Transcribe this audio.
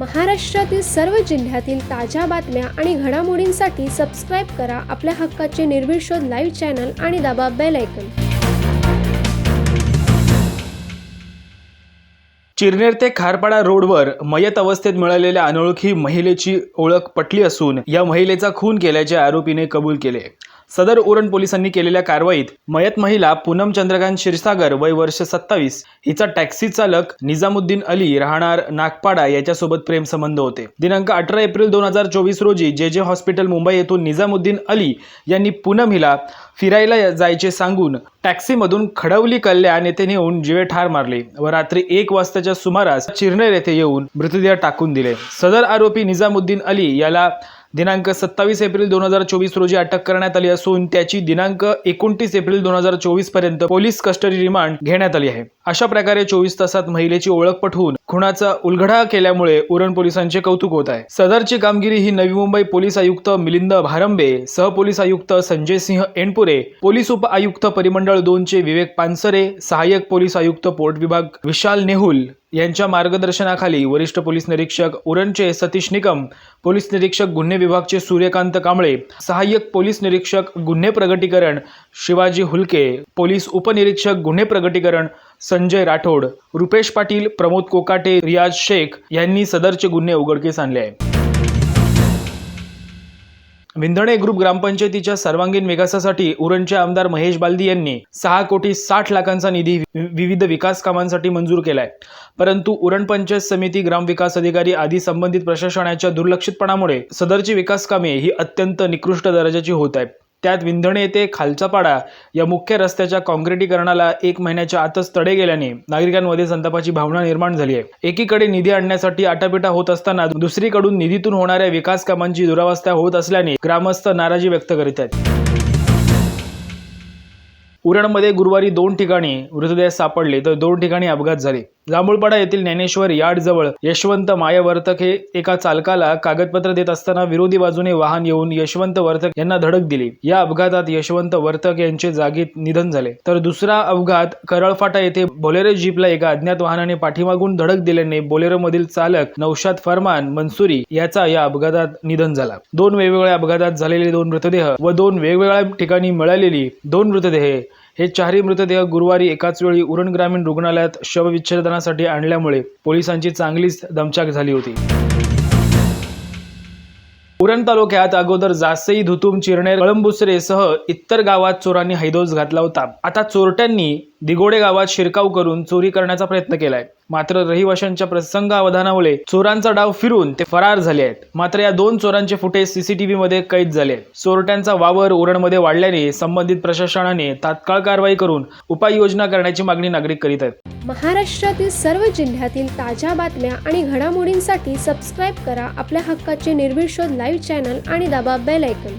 महाराष्ट्रातील सर्व जिल्ह्यातील ताज्या बातम्या आणि घडामोडींसाठी सबस्क्राईब करा आपल्या हक्काचे निर्भीड शोध लाईव्ह चॅनल आणि दाबा बेल ऐकन चिरनेर ते खारपाडा रोडवर मयत अवस्थेत मिळालेल्या अनोळखी महिलेची ओळख पटली असून या महिलेचा खून केल्याचे आरोपीने कबूल केले. सदर उरण पोलिसांनी केलेल्या कारवाईत मयत महिला पूनम चंद्रकांत क्षीरसागर वय वर्ष सत्तावीस हिचा टॅक्सी चालक निजामुद्दीन अली राहणार नागपाडा याच्यासोबत प्रेमसंबंध होते. दिनांक अठरा एप्रिल दोन हजार चोवीस रोजी जे जे हॉस्पिटल मुंबई येथून निजामुद्दीन अली यांनी पूनम हिला फिरायला जायचे सांगून टॅक्सीमधून खडवली कल्याण येथे नेऊन जीवे ठार मारले व रात्री एक वाजताच्या सुमारास चिरनेर येथे येऊन मृतदेह टाकून दिले. सदर आरोपी निजामुद्दीन अली याला दिनांक सत्तावीस एप्रिल दोन हजार चोवीस रोजी अटक करण्यात आली असून त्याची दिनांक एकोणतीस एप्रिल दोन हजार चोवीसपर्यंत पोलीस कस्टडी रिमांड घेण्यात आली आहे. अशा प्रकारे चोवीस तासात महिलेची ओळख पटवून खुनाचा उलगडा केल्यामुळे उरण पोलिसांचे कौतुक होत आहे. सदरची कामगिरी ही नवी मुंबई पोलीस आयुक्त मिलिंद भारंबे सहपोलीस आयुक्त संजय सिंह एनपुरे पोलीस उप आयुक्त परिमंडळ दोनचे विवेक पानसरे सहाय्यक पोलीस आयुक्त पोर्ट विभाग विशाल नेहुल यांच्या मार्गदर्शनाखाली वरिष्ठ पोलीस निरीक्षक उरणचे सतीश निकम पोलीस निरीक्षक गुन्हे विभागचे सूर्यकांत कांबळे सहाय्यक पोलीस निरीक्षक गुन्हे प्रगटीकरण शिवाजी हुलके पोलीस उपनिरीक्षक गुन्हे प्रगटीकरण संजय राठोड रुपेश पाटील प्रमोद कोकाटे रियाज शेख यांनी सदरचे गुन्हे उघडकीस आणले आहे विंधणे ग्रुप ग्रामपंचायतीच्या सर्वांगीण विकासासाठी उरणचे आमदार महेश बालदी यांनी सहा कोटी साठ लाखांचा निधी वि- विविध विकास कामांसाठी मंजूर केलाय. परंतु उरण पंचायत समिती ग्रामविकास अधिकारी आदी संबंधित प्रशासनाच्या दुर्लक्षितपणामुळे सदरची विकास कामे ही अत्यंत निकृष्ट दर्जाची होत आहेत. त्यात विंधणे येथे खालचा पाडा या मुख्य रस्त्याच्या काँक्रिटीकरणाला एक महिन्याच्या आतच तडे गेल्याने नागरिकांमध्ये संतापाची भावना निर्माण झाली आहे. एकीकडे निधी आणण्यासाठी आटापिटा होत असताना दुसरीकडून निधीतून होणाऱ्या विकास कामांची दुरावस्था होत असल्याने ग्रामस्थ नाराजी व्यक्त करीत आहेत. उरणमध्ये गुरुवारी दोन ठिकाणी मृतदेह सापडले तर दोन ठिकाणी अपघात झाले. जांभूळपाडा येथील ज्ञानेश्वर यार्डजवळ यशवंत मायावर्तक हे एका चालकाला कागदपत्र देत असताना विरोधी बाजूने वाहन येऊन यशवंत वर्तक यांना धडक दिली. या अपघातात यशवंत वर्तक यांचे जागीत निधन झाले. तर दुसरा अपघात करळफाटा येथे बोलेरो जीपला एका अज्ञात वाहनाने पाठीमागून धडक दिल्याने बोलेरो मधील चालक नौशाद फरमान मनसुरी याचा या अपघातात निधन झाला. दोन वेगवेगळ्या अपघातात झालेले दोन मृतदेह व दोन वेगवेगळ्या ठिकाणी मिळालेली दोन मृतदेह हे चारही मृतदेह गुरुवारी एकाच वेळी उरण ग्रामीण रुग्णालयात शवविच्छेदनासाठी आणल्यामुळे पोलिसांची चांगलीच दमछाक झाली होती. उरण तालुक्यात अगोदर जासई धुतुम चिरनेर कळंबुसरेसह इतर गावात चोरांनी हैदोस घातला होता. आता चोरट्यांनी दिगोडे गावात शिरकाव करून चोरी करण्याचा प्रयत्न केलाय. मात्र रहिवाशांच्या प्रसंग अवधानामुळे चोरांचा डाव फिरून ते फरार झाले आहेत. मात्र या दोन चोरांचे फुटेज सीसीटीव्ही मध्ये कैद झाले चोरट्यांचा वावर उरणमध्ये वाढल्याने संबंधित प्रशासनाने तात्काळ कारवाई करून उपाययोजना करण्याची मागणी नागरिक करीत आहेत. महाराष्ट्रातील सर्व जिल्ह्यातील ताज्या बातम्या आणि घडामोडींसाठी सबस्क्राईब करा. आपल्या हक्काचे निर्भीड शोध लाईव्ह चॅनल आणि दाबा बेल ऐकून